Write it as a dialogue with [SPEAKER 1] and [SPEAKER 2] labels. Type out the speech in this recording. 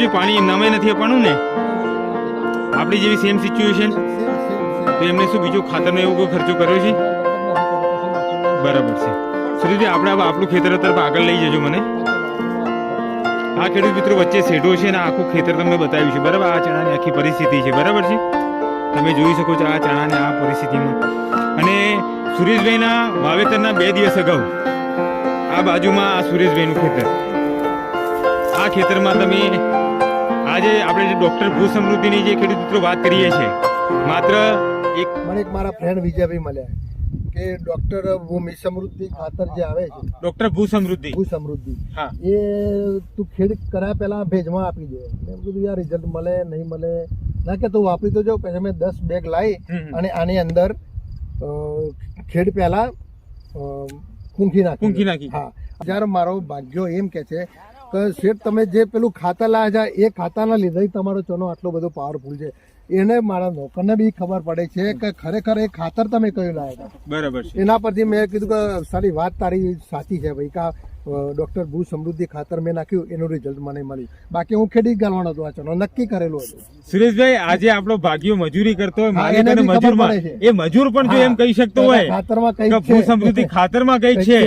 [SPEAKER 1] પાણી નામે નથી આપવાનું ને, આપણી જેવી સેમ સિચ્યુએશન તો એમને શું બીજો ખાતરનો એવો કોઈ ખર્ચો કર્યો છે? બરાબર છે. સુરેશભાઈ આપણે હવે આપણું ખેતર તરફ આગળ લઈ જજો મને. આ ખેડૂત મિત્રો વચ્ચે શેઢો છે ને આખું ખેતર તમને બતાવ્યું છે. બરાબર, આ ચણાની આખી પરિસ્થિતિ છે. બરાબર છે? તમે જોઈ શકો છો આ ચણાની આ પરિસ્થિતિમાં. અને સુરેશભાઈના વાવેતરના બે દિવસ અગાઉ આ બાજુમાં આ સુરેશભાઈનું ખેતર. આ ખેતરમાં તમે આજે આપણે જે ડોક્ટર ભૂ સમૃદ્ધિની જે ખેડૂત મિત્રો વાત કરીએ છીએ માત્ર એક
[SPEAKER 2] મને એક મારા ફ્રેન્ડ વિજયભાઈ મળ્યા કે ડોક્ટર ભૂમિ સમૃદ્ધિ ખાતર જે આવે છે
[SPEAKER 1] ડોક્ટર ભૂ સમૃદ્ધિ
[SPEAKER 2] ભૂ સમૃદ્ધિ
[SPEAKER 1] હા.
[SPEAKER 2] એ તું ખેડ કર્યા પહેલા ભેજમાં આપી દે. મેં કીધું યાર રિઝલ્ટ મળે નહીં મળે. ના કે તું વાપરી તો જો પછી મેં દસ બેગ લાવી અને આની અંદર ખેડ પહેલા કુંખી નાખી
[SPEAKER 1] કુંખી નાખી.
[SPEAKER 2] હા. જ્યારે મારો ભાગ્યો એમ કે છે શેઠ તમે જે પેલું ખાતા લાવ્યા છે એ ખાતાના લીધે તમારો ચનો આટલો બધો પાવરફુલ છે. એને મારા નોકરને બી ખબર પડે છે કે ખરેખર એ ખાતર તમે કયું લાવ્યા હતા?
[SPEAKER 1] બરાબર છે.
[SPEAKER 2] એના પરથી મેં કીધું કે સારી વાત તારી સાચી છે ભાઈ કા ડોક્ટર ભૂ સમૃદ્ધિ ખાતર મેં નાખ્યું એનું રિઝલ્ટ મને મળ્યું. બાકી હું ખેડી ગાલવાનો હતો આ ચનો નક્કી કરેલું હતું.
[SPEAKER 1] સુરેશભાઈ આજે આપણો ભાગ્યો મજૂરી કરતો હોય માલિક અને મજૂરમાં. એ મજૂર પણ જો એમ કહી શકતો હોય
[SPEAKER 2] ખાતરમાં કઈ
[SPEAKER 1] ભૂ સમૃદ્ધિ ખાતરમાં કઈ
[SPEAKER 2] છે.